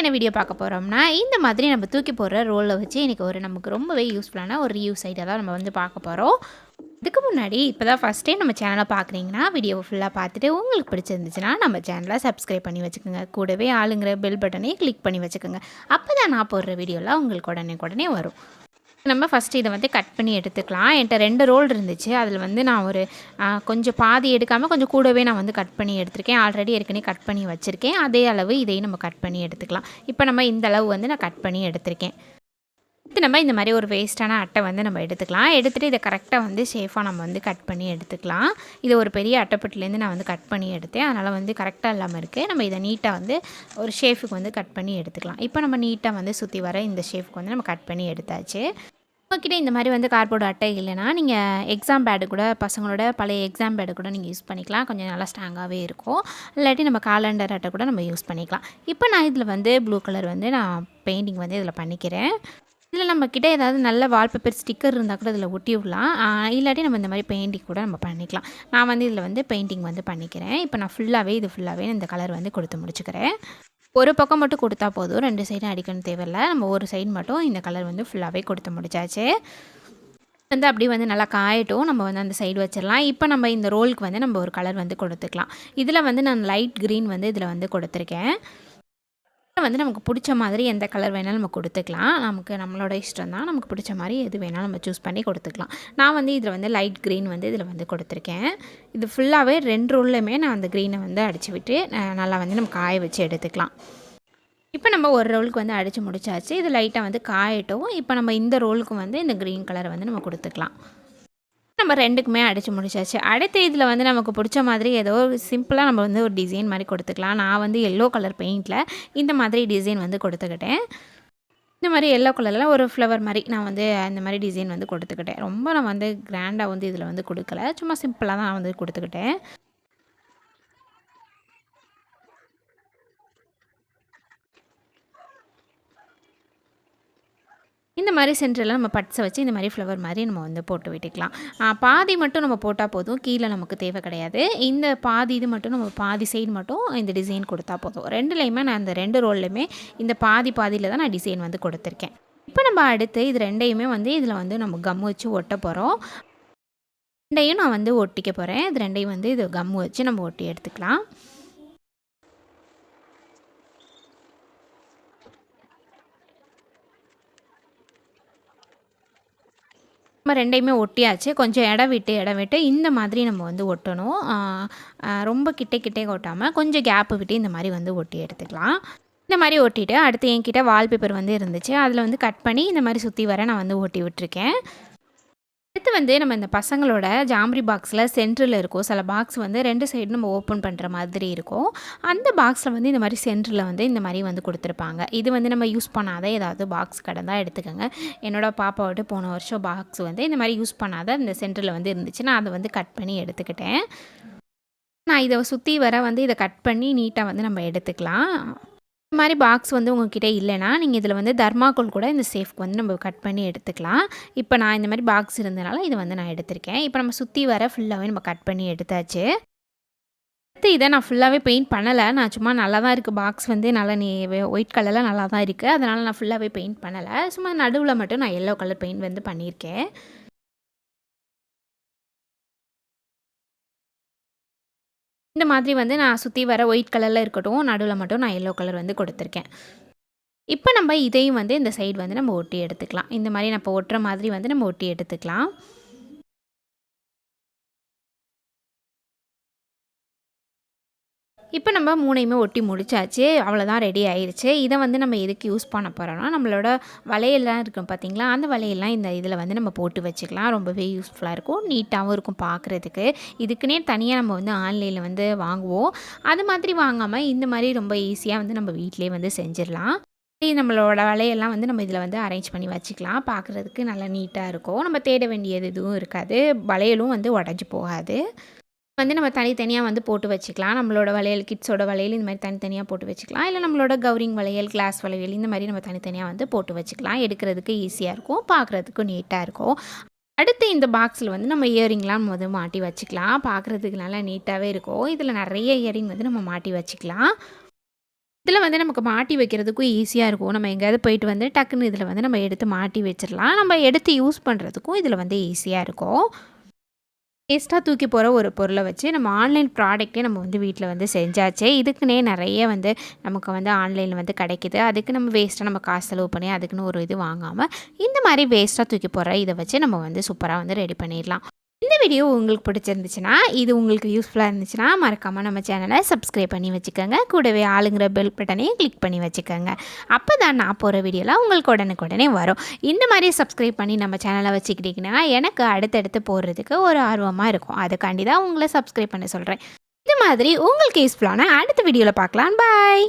என்ன வீடியோ பார்க்க போகிறோம்னா இந்த மாதிரி நம்ம தூக்கி போடுற ரோலில் வச்சு இன்றைக்கி ஒரு நமக்கு ரொம்பவே யூஸ்ஃபுல்லான ஒரு ரியூஸ் ஐடியா தான் நம்ம வந்து பார்க்க போகிறோம் இதுக்கு முன்னாடி இப்போ தான் ஃபஸ்ட் டைம் நம்ம சேனலை பார்க்குறீங்கன்னா வீடியோவை ஃபுல்லாக பார்த்துட்டு உங்களுக்கு பிடிச்சிருந்துச்சுன்னா நம்ம சேனலை சப்ஸ்கிரைப் பண்ணி வச்சுக்கோங்க. கூடவே ஆளுங்கிற பெல் பட்டனையும் கிளிக் பண்ணி வச்சுக்கோங்க. அப்போ தான் நான் போடுற வீடியோலாம் உங்களுக்கு உடனே உடனே வரும். நம்ம ஃபஸ்ட்டு இதை வந்து கட் பண்ணி எடுத்துக்கலாம். என்கிட்ட ரெண்டு ரோல் இருந்துச்சு. அதில் வந்து நான் ஒரு கொஞ்சம் பாதி எடுக்காமல் கொஞ்சம் கூடவே நான் வந்து கட் பண்ணி எடுத்திருக்கேன். ஆல்ரெடி ஏற்கனவே கட் பண்ணி வச்சுருக்கேன். அதே அளவு இதையும் நம்ம கட் பண்ணி எடுத்துக்கலாம். இப்போ நம்ம இந்த அளவு வந்து நான் கட் பண்ணி எடுத்திருக்கேன். அடுத்து நம்ம இந்த மாதிரி ஒரு வேஸ்ட்டான அட்டை வந்து நம்ம எடுத்துக்கலாம். எடுத்துகிட்டு இதை கரெக்டாக வந்து ஷேஃபாக நம்ம வந்து கட் பண்ணி எடுத்துக்கலாம். இது ஒரு பெரிய அட்டைப்பட்டிலேருந்து நான் வந்து கட் பண்ணி எடுத்தேன். அதனால் வந்து கரெக்டாக இல்லாமல் இருக்குது நம்ம இதை நீட்டாக வந்து ஒரு ஷேஃபுக்கு வந்து கட் பண்ணி எடுத்துக்கலாம். இப்போ நம்ம நீட்டாக வந்து சுற்றி வர இந்த ஷேஃப்க்கு வந்து நம்ம கட் பண்ணி எடுத்தாச்சு. உங்ககிட்ட இந்த மாதிரி வந்து கார்போர்டு அட்டை இல்லைன்னா நீங்கள் எக்ஸாம் பேடு கூட பசங்களோட பழைய எக்ஸாம் பேடு கூட நீங்கள் யூஸ் பண்ணிக்கலாம். கொஞ்சம் நல்லா ஸ்ட்ராங்காகவே இருக்கும். இல்லாட்டி நம்ம காலண்டர் அட்டை கூட நம்ம யூஸ் பண்ணிக்கலாம். இப்போ நான் இதில் வந்து ப்ளூ கலர் வந்து நான் பெயிண்டிங் வந்து இதில் பண்ணிக்கிறேன். இதில் நம்மக்கிட்ட ஏதாவது நல்ல வால்பேப்பர் ஸ்டிக்கர் இருந்தால் கூட இதில் ஒட்டி விடலாம். இல்லாட்டி நம்ம இந்த மாதிரி பெயிண்டிங் கூட நம்ம பண்ணிக்கலாம். நான் வந்து இதில் வந்து பெயிண்டிங் வந்து பண்ணிக்கிறேன். இப்போ நான் ஃபுல்லாகவே இது ஃபுல்லாகவே இந்த கலர் வந்து கொடுத்து முடிச்சுக்கிறேன். ஒரு பக்கம் மட்டும் கொடுத்தா போதும். ரெண்டு சைடும் அடிக்கணும் தேவையில்ல. நம்ம ஒரு சைடு மட்டும் இந்த கலர் வந்து ஃபுல்லாகவே கொடுத்து முடிச்சாச்சு. வந்து அப்படியே வந்து நல்லா காயட்டும். நம்ம வந்து அந்த சைடு வச்சிடலாம். இப்போ நம்ம இந்த ரோலுக்கு வந்து நம்ம ஒரு கலர் வந்து கொடுத்துக்கலாம். இதில் வந்து நான் லைட் க்ரீன் வந்து இதில் வந்து கொடுத்துருக்கேன். வந்து நமக்கு பிடிச்ச மாதிரி எந்த கலர் வேணாலும் நம்ம கொடுத்துக்கலாம். நமக்கு நம்மளோட இஷ்டம் தான். நமக்கு பிடிச்ச மாதிரி எது வேணாலும் நம்ம சூஸ் பண்ணி கொடுத்துக்கலாம். நான் வந்து இதில் வந்து லைட் க்ரீன் வந்து இதில் வந்து கொடுத்துருக்கேன். இது ஃபுல்லாகவே ரெண்டு ரோல்லையுமே நான் அந்த க்ரீனை வந்து அடித்து விட்டு நல்லா வந்து நம்ம காய வச்சு எடுத்துக்கலாம். இப்போ நம்ம ஒரு ரோலுக்கு வந்து அடித்து முடிச்சாச்சு. இது லைட்டாக வந்து காயட்டும். இப்போ நம்ம இந்த ரோலுக்கு வந்து இந்த க்ரீன் கலரை வந்து நம்ம கொடுத்துக்கலாம். நம்ம ரெண்டுக்குமே அடித்து முடிச்சாச்சு. அடுத்த இதில் வந்து நமக்கு பிடிச்ச மாதிரி ஏதோ சிம்பிளாக நம்ம வந்து ஒரு டிசைன் மாதிரி கொடுத்துக்கலாம். நான் வந்து எல்லோ கலர் பெயிண்டில் இந்த மாதிரி டிசைன் வந்து கொடுத்துக்கிட்டேன். இந்த மாதிரி எல்லோ கலரில் ஒரு ஃப்ளவர் மாதிரி நான் வந்து அந்த மாதிரி டிசைன் வந்து கொடுத்துக்கிட்டேன். ரொம்ப நான் வந்து கிராண்டாக வந்து இதில் வந்து கொடுக்கல. சும்மா சிம்பிளாக தான் நான் வந்து கொடுத்துக்கிட்டேன். இந்த மாதிரி சென்டரில் நம்ம பட்ஸை வச்சு இந்த மாதிரி ஃப்ளவர் மாதிரி நம்ம வந்து போட்டு விட்டுக்கலாம். பாதி மட்டும் நம்ம போட்டால் போதும். கீழே நமக்கு தேவை கிடையாது. இந்த பாதி இது மட்டும் நம்ம பாதி சைடு மட்டும் இந்த டிசைன் கொடுத்தா போதும். ரெண்டுலேயுமே நான் அந்த ரெண்டு ரோல்லையுமே இந்த பாதி பாதியில் தான் நான் டிசைன் வந்து கொடுத்துருக்கேன். இப்போ நம்ம அடுத்து இது ரெண்டையுமே வந்து இதில் வந்து நம்ம கம் வச்சு ஒட்ட போகிறோம் ரெண்டையும் நான் வந்து ஒட்டிக்க போகிறேன் இது ரெண்டையும் வந்து இது கம் வச்சு நம்ம ஒட்டி எடுத்துக்கலாம். நம்ம ரெண்டையுமே ஒட்டியாச்சு. கொஞ்சம் இடம் விட்டு இடம் விட்டு இந்த மாதிரி நம்ம வந்து ஒட்டணும். ரொம்ப கிட்டே கிட்டே ஒட்டாமல் கொஞ்சம் கேப்பு விட்டு இந்த மாதிரி வந்து ஒட்டி எடுத்துக்கலாம். இந்த மாதிரி ஒட்டிட்டு அடுத்து என்கிட்ட வால்பேப்பர் வந்து இருந்துச்சு. அதில் வந்து கட் பண்ணி இந்த மாதிரி சுற்றி வர நான் வந்து ஒட்டி விட்டுருக்கேன். அடுத்து வந்து நம்ம இந்த பசங்களோட ஜாம்பரி பாக்ஸில் சென்டரில் இருக்கும். சில பாக்ஸ் வந்து ரெண்டு சைடு நம்ம ஓப்பன் பண்ணுற மாதிரி இருக்கும். அந்த பாக்ஸில் வந்து இந்த மாதிரி சென்டரில் வந்து இந்த மாதிரி வந்து கொடுத்துருப்பாங்க. இது வந்து நம்ம யூஸ் பண்ணாத ஏதாவது பாக்ஸ் கடந்தால் எடுத்துக்கோங்க. என்னோட பாப்பாவோட போன வருஷம் பாக்ஸ் வந்து இந்த மாதிரி யூஸ் பண்ணாத இந்த சென்டரில் வந்து இருந்துச்சு. நான் அதை வந்து கட் பண்ணி எடுத்துக்கிட்டேன். நான் இதை சுற்றி வர வந்து இதை கட் பண்ணி நீட்டாக வந்து நம்ம எடுத்துக்கலாம். இந்த மாதிரி பாக்ஸ் வந்து உங்ககிட்ட இல்லைன்னா நீங்கள் இதில் வந்து தர்மாக்கோல் கூட இந்த சேஃப்க்கு வந்து நம்ம கட் பண்ணி எடுத்துக்கலாம். இப்போ நான் இந்த மாதிரி பாக்ஸ் இருந்தனால இதை வந்து நான் எடுத்திருக்கேன். இப்போ நம்ம சுற்றி வர ஃபுல்லாகவே நம்ம கட் பண்ணி எடுத்தாச்சு. அடுத்து இதை நான் ஃபுல்லாகவே பெயிண்ட் பண்ணலை. நான் சும்மா நல்லா தான் இருக்குது பாக்ஸ் வந்து. நல்லா நீ ஒயிட் கலரில் நல்லா தான் இருக்குது அதனால் நான் ஃபுல்லாகவே பெயிண்ட் பண்ணலை. சும்மா நடுவில் மட்டும் நான் எல்லோ கலர் பெயிண்ட் வந்து பண்ணியிருக்கேன். இந்த மாதிரி வந்து நான் சுற்றி வர ஒயிட் கலரில் இருக்கட்டும் நடுவில் மட்டும் நான் எல்லோ கலர் வந்து கொடுத்துருக்கேன். இப்போ நம்ம இதையும் வந்து இந்த சைடு வந்து நம்ம ஒட்டி எடுத்துக்கலாம். இந்த மாதிரி நம்ம ஒட்டுற மாதிரி வந்து நம்ம ஒட்டி எடுத்துக்கலாம். இப்போ நம்ம மூணையுமே ஒட்டி முடிச்சாச்சு. அவ்வளோதான் ரெடி ஆயிடுச்சு இதை வந்து நம்ம எதுக்கு யூஸ் பண்ண போகிறோம்னா நம்மளோட வளையல்லாம் இருக்கும் பார்த்தீங்களா அந்த வளையல்லாம் இந்த இதில் வந்து நம்ம போட்டு வச்சுக்கலாம். ரொம்பவே யூஸ்ஃபுல்லாக இருக்கும். நீட்டாகவும் இருக்கும் பார்க்குறதுக்கு இதுக்குன்னே தனியாக நம்ம வந்து ஆன்லைனில் வந்து வாங்குவோம். அது மாதிரி வாங்காமல் இந்த மாதிரி ரொம்ப ஈஸியாக வந்து நம்ம வீட்டிலே வந்து செஞ்சிடலாம். நம்மளோட வலையெல்லாம் வந்து நம்ம இதில் வந்து அரேஞ்ச் பண்ணி வச்சுக்கலாம். பார்க்குறதுக்கு நல்லா நீட்டாக இருக்கும். நம்ம தேட வேண்டியது எதுவும் இருக்காது. வளையலும் வந்து உடஞ்சி போகாது. வந்து நம்ம தனித்தனியாக வந்து போட்டு வச்சுக்கலாம். நம்மளோட வளையல் கிட்ஸோட வளையல் இந்த மாதிரி தனித்தனியாக போட்டு வச்சுக்கலாம். இல்லை நம்மளோட கவுரிங் வளையல் கிளாஸ் வளையல் இந்த மாதிரி நம்ம தனித்தனியாக வந்து போட்டு வச்சுக்கலாம். எடுக்கிறதுக்கு ஈஸியாக இருக்கும். பார்க்குறதுக்கும் நீட்டாக இருக்கும். அடுத்து இந்த பாக்ஸில் வந்து நம்ம இயரிங்லாம் வந்து மாட்டி வச்சுக்கலாம். பார்க்குறதுக்கு நல்லா நீட்டாகவே இருக்கும். இதில் நிறைய இயரிங் வந்து நம்ம மாட்டி வச்சுக்கலாம். இதில் வந்து நமக்கு மாட்டி வைக்கிறதுக்கும் ஈஸியாக இருக்கும். நம்ம எங்கேயாவது போயிட்டு வந்து டக்குன்னு இதில் வந்து நம்ம எடுத்து மாட்டி வச்சிடலாம். நம்ம எடுத்து யூஸ் பண்ணுறதுக்கும் இதில் வந்து ஈஸியாக இருக்கும். வேஸ்ட்டாக தூக்கி போகிற ஒரு பொருளை வச்சு நம்ம ஆன்லைன் ப்ராடக்ட்டே நம்ம வந்து வீட்டில் வந்து செஞ்சாச்சு. இதுக்குன்னே நிறைய வந்து நமக்கு வந்து ஆன்லைனில் வந்து கிடைக்கிது. அதுக்கு நம்ம வேஸ்ட்டாக நம்ம காசு செலவு பண்ணி அதுக்குன்னு ஒரு இது வாங்காமல் இந்த மாதிரி வேஸ்ட்டாக தூக்கி போகிற இதை வச்சு நம்ம வந்து சூப்பராக வந்து ரெடி பண்ணிடலாம். இந்த வீடியோ உங்களுக்கு பிடிச்சிருந்துச்சுன்னா இது உங்களுக்கு யூஸ்ஃபுல்லாக இருந்துச்சுன்னா மறக்காமல் நம்ம சேனலை சப்ஸ்கிரைப் பண்ணி வச்சுக்கோங்க. கூடவே ஆளுங்கிற பெல் பட்டனையும் கிளிக் பண்ணி வச்சுக்கோங்க. அப்போ தான் நான் போகிற வீடியோலாம் உங்களுக்கு உடனுக்குடனே வரும். இந்த மாதிரி சப்ஸ்கிரைப் பண்ணி நம்ம சேனலை வச்சுக்கிட்டிங்கன்னா எனக்கு அடுத்தடுத்து போடுறதுக்கு ஒரு ஆர்வமாக இருக்கும். அதுக்காண்டி தான் உங்களை சப்ஸ்கிரைப் பண்ண சொல்கிறேன் இது மாதிரி உங்களுக்கு யூஸ்ஃபுல்லான அடுத்த வீடியோவில் பார்க்கலாம். பாய்